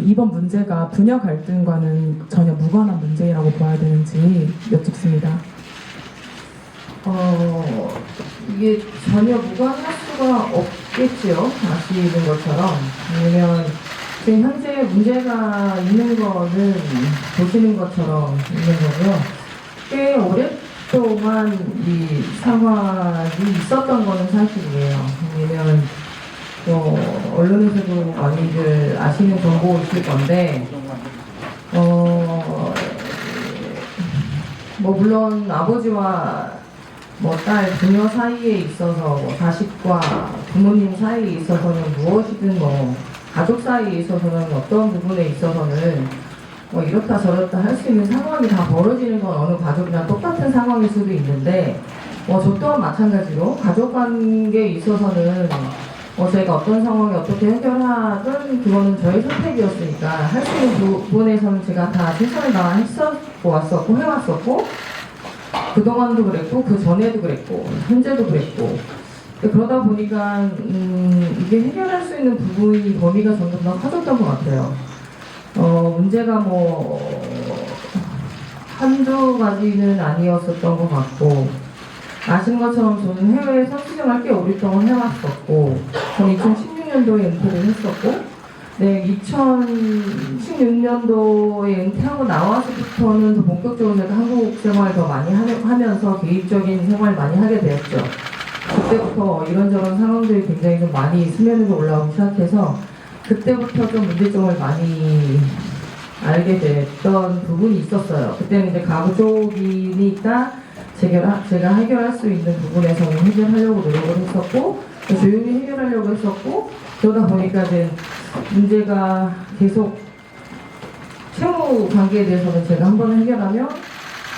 그 이번 문제가 부녀 갈등과는 전혀 무관한 문제라고 봐야 되는지 여쭙습니다. 어, 이게 전혀 무관할 수가 없겠지요. 아시는 것처럼. 왜냐면 지금 현재 문제가 있는 거는 보시는 것처럼 있는 거고요. 꽤 오랫동안 이 상황이 있었던 거는 사실이에요. 왜냐면 뭐 언론에서도 많이들 아시는 정보 있을 건데 어, 뭐 물론 아버지와 뭐 딸, 부녀 사이에 있어서 뭐 자식과 부모님 사이에 있어서는 무엇이든 뭐 가족 사이에 있어서는 어떤 부분에 있어서는 뭐 이렇다 저렇다 할 수 있는 상황이 다 벌어지는 건 어느 가족이나 똑같은 상황일 수도 있는데 뭐 저 또한 마찬가지로 가족 관계에 있어서는 뭐 저희가 어떤 상황에 어떻게 해결하든 그거는 저의 선택이었으니까 할 수 있는 부분에서는 제가 다 최선을 다했었고 왔었고 해왔었고 그동안도 그랬고 그 전에도 그랬고 현재도 그랬고 그러다 보니까 음, 이게 해결할 수 있는 부분이 범위가 점점 더 커졌던 것 같아요. 어, 문제가 뭐 한두 가지는 아니었었던 것 같고 아시는 것처럼 저는 해외 선수 생활 꽤 오랫동안 해왔었고 저는 2016년도에 은퇴를 했었고 네, 2016년도에 은퇴하고 나와서부터는 더 본격적으로 제가 한국 생활 더 많이 하, 하면서 개인적인 생활 많이 하게 되었죠. 그때부터 이런저런 상황들이 굉장히 좀 많이 수면으로 올라오기 시작해서 그때부터 좀 문제점을 많이 알게 됐던 부분이 있었어요. 그때는 이제 가구 쪽이니까 제가, 제가 해결할 수 있는 부분에서는 해결하려고 노력을 했었고 또 조용히 해결하려고 했었고 그러다 보니까 이제 문제가 계속 채무 관계에 대해서는 제가 한 번 해결하면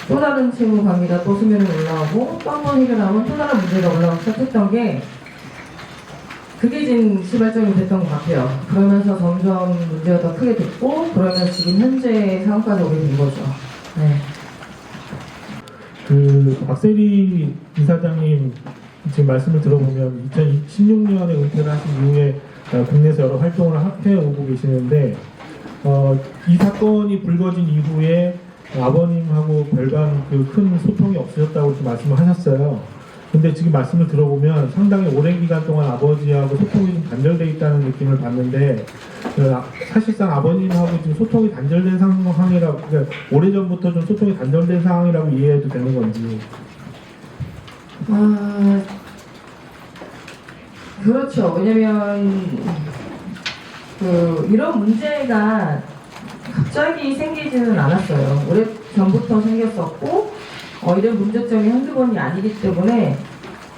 또 다른 채무 관계가 또 수면에 올라오고 또 한 번 해결하면 또 다른 문제가 올라오기 시작했던 게 그게 지금 시발점이 됐던 것 같아요. 그러면서 점점 문제가 더 크게 됐고 그러면 지금 현재 상황까지 오게 된 거죠. 네. 그 박세리 이사장님 지금 말씀을 들어보면 2016년에 은퇴를 하신 이후에 어, 국내에서 여러 활동을 하- 해오고 계시는데 어, 이 사건이 불거진 이후에 아버님하고 별반 그 큰 소통이 없으셨다고 말씀을 하셨어요. 근데 지금 말씀을 들어보면 상당히 오랜 기간 동안 아버지하고 소통이 좀 단절돼 있다는 느낌을 받는데 그 아- 사실상 아버님하고 지금 소통이 단절된 상황이라고 그러니까 오래전부터 좀 소통이 단절된 상황이라고 이해해도 되는 건지 아, 그렇죠. 왜냐면, 그, 이런 문제가 갑자기 생기지는 않았어요. 오래 전부터 생겼었고, 어, 이런 문제점이 한두 번이 아니기 때문에,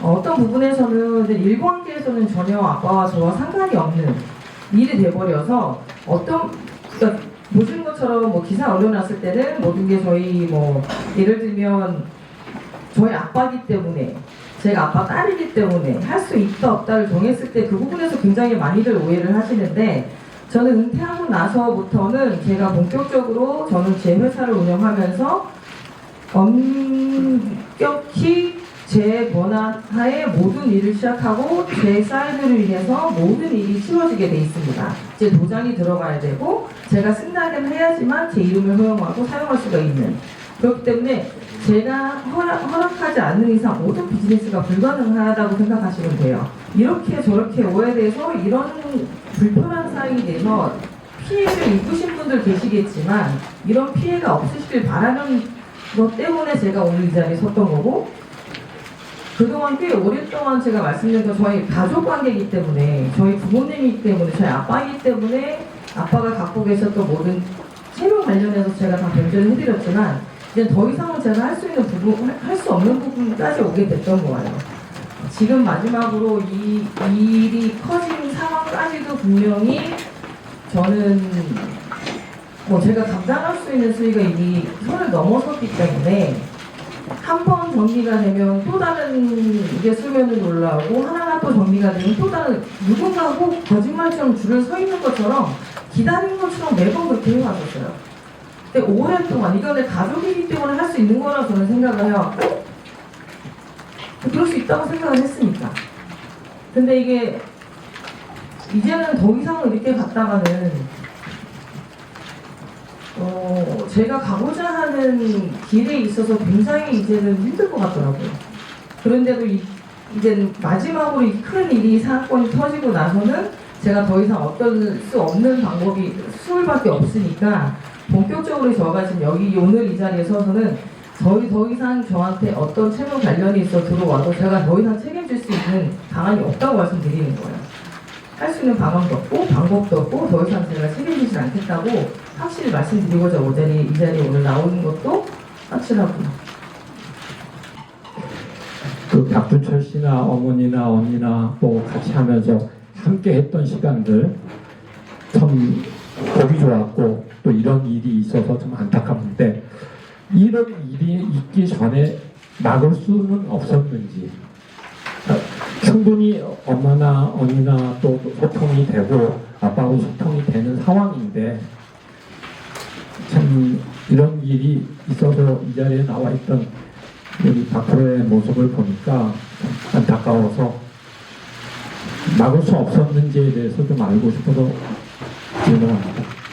어, 어떤 부분에서는, 일관계에서는 전혀 아빠와 저와 상관이 없는 일이 돼버려서, 어떤, 그러니까 보시는 것처럼 뭐 기사 올려놨을 때는 모든 게 저희 뭐, 예를 들면, 저희 아빠기 때문에 제가 아빠 딸이기 때문에 할 수 있다 없다를 정했을 때 그 부분에서 굉장히 많이들 오해를 하시는데 저는 은퇴하고 나서부터는 제가 본격적으로 저는 제 회사를 운영하면서 엄격히 제 권한 하에 모든 일을 시작하고 제 사이드를 위해서 모든 일이 치러지게 돼 있습니다. 제 도장이 들어가야 되고 제가 승낙을 해야지만 제 이름을 허용하고 사용할 수가 있는 그렇기 때문에 제가 허락, 허락하지 않는 이상 모든 비즈니스가 불가능하다고 생각하시면 돼요. 이렇게 저렇게 오해돼서 이런 불편한 사항이 돼서 피해를 입으신 분들 계시겠지만 이런 피해가 없으시길 바라는 것 때문에 제가 오늘 이 자리에 섰던 거고 그동안 꽤 오랫동안 제가 말씀드린 건 저희 가족 관계이기 때문에 저희 부모님이기 때문에 저희 아빠이기 때문에 아빠가 갖고 계셨던 모든 채무 관련해서 제가 다 변제를 해드렸지만 이제 더 이상은 제가 할 수 있는 부분, 할 수 없는 부분까지 오게 됐던 거예요. 지금 마지막으로 이 일이 커진 상황까지도 분명히 저는 뭐 제가 감당할 수 있는 수위가 이미 선을 넘어섰기 때문에 한 번 정리가 되면 또 다른 이게 수면을 올라오고 하나가 또 정리가 되면 또 다른 누군가 꼭 거짓말처럼 줄을 서 있는 것처럼 기다린 것처럼 매번 그렇게 해왔었어요. 근데 오랫동안 이거는 가족이기 때문에 할 수 있는 거라고 저는 생각을 해왔고 그럴 수 있다고 생각을 했으니까. 근데 이게 이제는 더 이상은 이렇게 갔다가는 제가 가고자 하는 길에 있어서 굉장히 이제는 힘들 것 같더라고요. 그런데도 이, 이제는 마지막으로 이 큰 일이 사건이 터지고 나서는 제가 더 이상 어떤 수 없는 방법이 수밖에 없으니까 본격적으로 저가 지금 여기 오늘 이 자리에 서서는 더, 더 이상 저한테 어떤 채무 관련이 있어 들어와도 제가 더 이상 책임질 수 있는 방안이 없다고 말씀드리는 거예요. 할 수 있는 방법도 없고 방법도 없고 더 이상 제가 책임지지 않겠다고 확실히 말씀드리고자 이 자리, 이 자리에 오늘 나오는 것도 확실하고요. 그 박준철 씨나 어머니나 언니나 또 같이 하면서 함께 했던 시간들 참 보기 좋았고 또 이런 일이 있어서 좀 안타깝는데 이런 일이 있기 전에 막을 수는 없었는지 어, 충분히 엄마나 언니나 또 소통이 되고 아빠하고 소통이 되는 상황인데 참 이런 일이 있어서 이 자리에 나와 있던 우리 박프로의 모습을 보니까 참 안타까워서 막을 수 없었는지에 대해서 좀 알고 싶어서 질문합니다.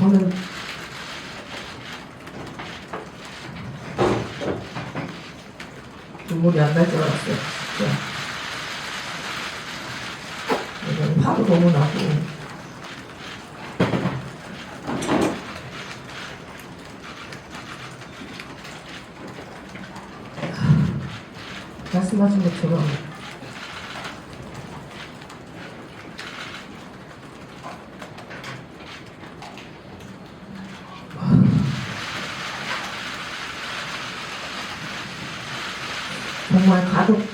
저는 눈물이 안 날 줄 알았어요. 진짜. 화도 너무 나고. 하, 말씀하신 것처럼 정말 가족이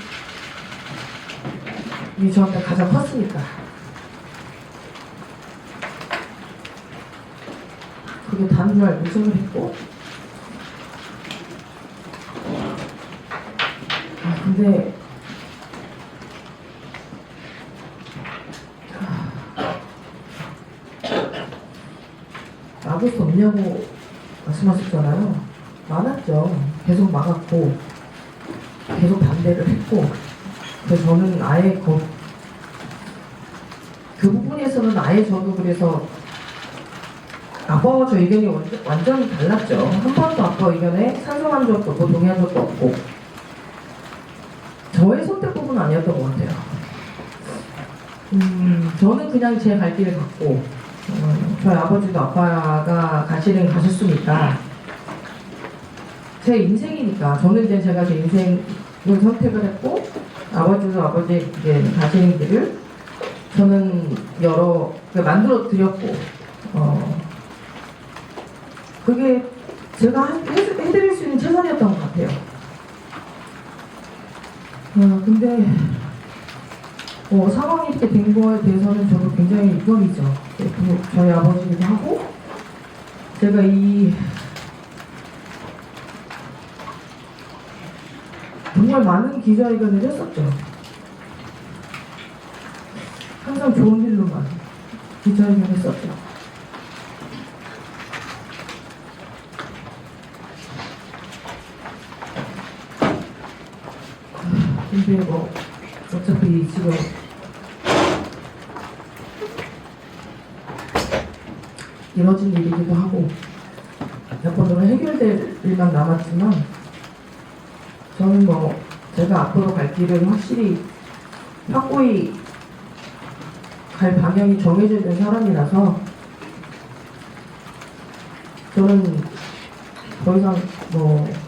저한테 가장 컸으니까. 그게 다음날 무슨 했고. 아, 근데. 막을 수 없냐고 말씀하셨잖아요. 많았죠. 계속 막았고. 계속 반대를 했고 그래서 저는 아예 그, 그 부분에서는 아예 저도 그래서 아빠와 저 의견이 완전, 완전히 달랐죠. 한 번도 아빠 의견에 찬성한 적도 없고 동의한 적도 없고. 저의 선택 부분은 아니었던 것 같아요. 음, 저는 그냥 제 갈 길을 갔고 어, 저희 아버지도 아빠가 가시는 가셨으니까 제 인생이니까 저는 이제 제가 제 인생 을 선택을 했고 아버지도 아버지 이제 가시는 길을 저는 여러 그 만들어 드렸고 어 그게 제가 해드릴 수 있는 최선이었던 것 같아요. 어 근데 어, 상황이 이렇게 된 거에 대해서는 저도 굉장히 유감이죠. 그 저희 아버지기도 하고 제가 이 정말 많은 기자회견을 했었죠. 항상 좋은 일로만 기자회견 했었죠. 근데 뭐 어차피 지금 이뤄진 일이기도 하고 몇 번으로 해결될 일만 남았지만 저는 뭐 제가 앞으로 갈 길은 확실히 확고히 갈 방향이 정해져 있는 사람이라서 저는 더 이상 뭐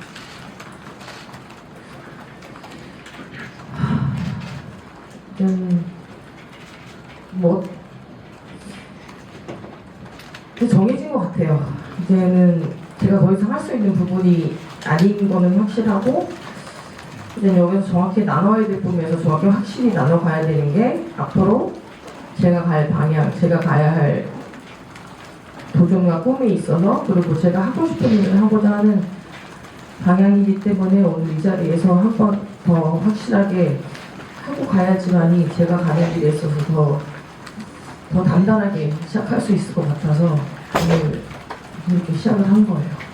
뭐 정해진 것 같아요. 이제는 제가 더 이상 할 수 있는 부분이 아닌 거는 확실하고 이제 여기서 정확히 나눠야 될 부분에서 정확히 확실히 나눠 가야 되는 게 앞으로 제가 갈 방향, 제가 가야 할 도전과 꿈이 있어서 그리고 제가 하고 싶은 일을 하고자 하는 방향이기 때문에 오늘 이 자리에서 한 번 더 확실하게 하고 가야지만이 제가 가는 길에 있어서 더, 더 단단하게 시작할 수 있을 것 같아서 오늘 이렇게 시작을 한 거예요.